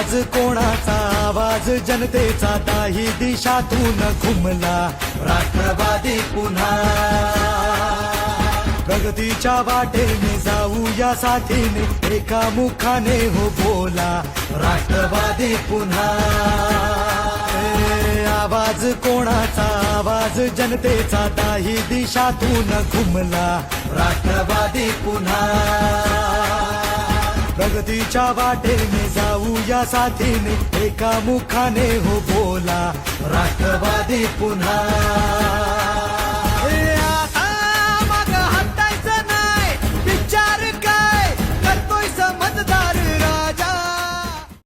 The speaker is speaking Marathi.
आवाज कोणाचा? आवाज जनतेचा. दाही दिशातून घुमला. राष्ट्रवादी पुन्हा. प्रगतीच्या वाटेने जाऊ या साथीने एका मुखाने हो बोला. राष्ट्रवादी पुन्हा. आवाज कोणाचा? आवाज जनतेचा. दाही दिशातून घुमला. राष्ट्रवादी पुन्हा. गर्दीच्या वाटेने जाऊया साथीने एका मुखाने हो बोला राष्ट्रवादी पुन्हा.